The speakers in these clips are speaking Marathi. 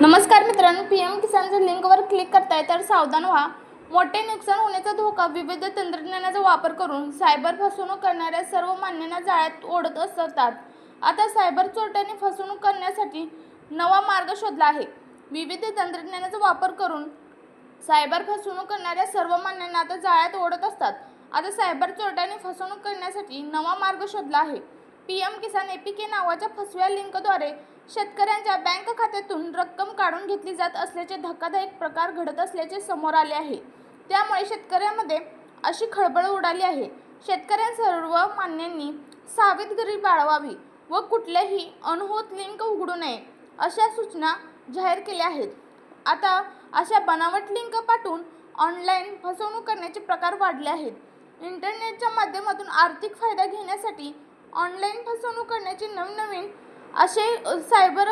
नमस्कार मित्रांनो पी एम किसानच्या लिंकवर क्लिक करताय तर सावधान व्हा. मोठे नुकसान होण्याचा धोका विविध तंत्रज्ञानाचा वापर करून सायबर फसवणूक करणाऱ्या सर्व मान्यांना जाळ्यात ओढत असतात. आता सायबर चोरट्यांनी फसवणूक करण्यासाठी नवा मार्ग शोधला आहे. विविध तंत्रज्ञानाचा वापर करून सायबर फसवणूक करणाऱ्या सर्व मान्यांना आता जाळ्यात ओढत असतात. आता सायबर चोरट्यांनी फसवणूक करण्यासाठी नवा मार्ग शोधला आहे. पी एम किसान एपीके नावाच्या फसव्या लिंकद्वारे शेतकऱ्यांच्या बँक खात्यातून रक्कम काढून घेतली जात असल्याचे धक्कादायक प्रकार घडत असल्याचे समोर आले आहे. त्यामुळे शेतकऱ्यांमध्ये अशी खळबळ उडाली आहे. शेतकऱ्यां सर्व मान्यांनी सावधगिरी बाळवावी व कुठल्याही अनहोत लिंक उघडू नये अशा सूचना जाहीर केल्या आहेत. आता अशा बनावट लिंक पाठवून ऑनलाईन फसवणूक करण्याचे प्रकार वाढले आहेत. इंटरनेटच्या माध्यमातून आर्थिक फायदा घेण्यासाठी ऑनलाईन फसवणूक करण्याचे नवनवीन असे सायबर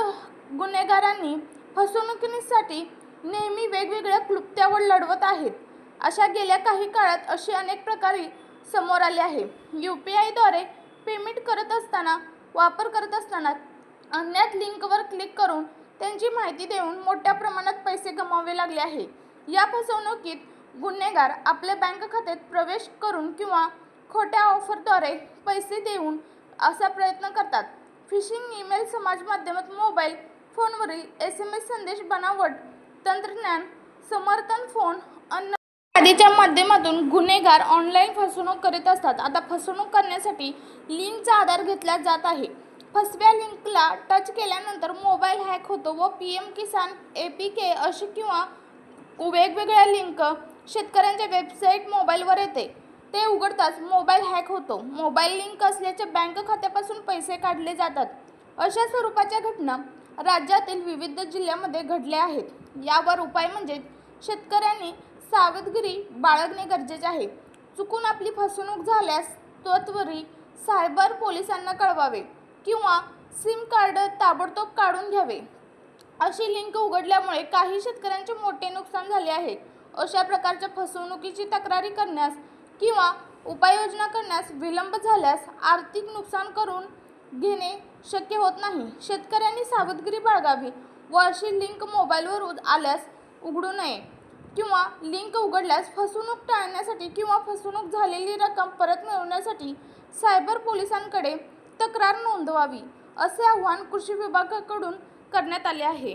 गुन्हेगारांनी फसवणुकीसाठी नेहमी वेगवेगळ्या क्लुप्त्यावर लढवत आहेत. अशा गेल्या काही काळात असे अनेक प्रकारे समोर आले आहे. यू पी आयद्वारे पेमेंट करत असताना वापर करत असताना अज्ञात लिंकवर क्लिक करून त्यांची माहिती देऊन मोठ्या प्रमाणात पैसे गमावे लागले आहे. या फसवणुकीत गुन्हेगार आपल्या बँक खात्यात प्रवेश करून किंवा खोट्या ऑफरद्वारे पैसे देऊन असा प्रयत्न करतात. फिशिंग ईमेल समाज माध्यमात मोबाईल फोनवरील एस एम एस संदेश बनावट तंत्रज्ञान समर्थन फोन अन्न आदीच्या माध्यमातून गुन्हेगार ऑनलाईन फसवणूक करीत असतात. आता फसवणूक करण्यासाठी लिंकचा आधार घेतला जात आहे. फसव्या लिंकला टच केल्यानंतर मोबाईल हॅक होतो व P M Kisan A P K अशी किंवा वेगवेगळ्या लिंक शेतकऱ्यांच्या वेबसाईट मोबाईलवर येते. ते उघडताच मोबाईल हॅक होतो. मोबाईल लिंक असल्याच्या बँक खात्यापासून पैसे काढले जातात. अशा स्वरूपाच्या घटना राज्यातील विविध जिल्ह्यामध्ये घडल्या आहेत. यावर उपाय म्हणजे शेतकऱ्यांनी सावधगिरी बाळगणे गरजेचे आहे. चुकून आपली फसवणूक झाल्यास त्वरित सायबर पोलिसांना कळवावे किंवा सिम कार्ड ताबडतोब काढून घ्यावे. अशी लिंक उघडल्यामुळे काही शेतकऱ्यांचे मोठे नुकसान झाले आहे. अशा प्रकारच्या फसवणुकीची तक्रारी करण्यास किंवा उपाययोजना करण्यास विलंब झाल्यास आर्थिक नुकसान करून घेणे शक्य होत नाही. शेतकऱ्यांनी सावधगिरी बाळगावी. व अशी लिंक मोबाईलवर आल्यास उघडू नये किंवा लिंक उघडल्यास फसवणूक टाळण्यासाठी किंवा फसवणूक झालेली रक्कम परत मिळवण्यासाठी सायबर पोलिसांकडे तक्रार नोंदवावी असे आवाहन कृषी विभागाकडून करण्यात आले आहे.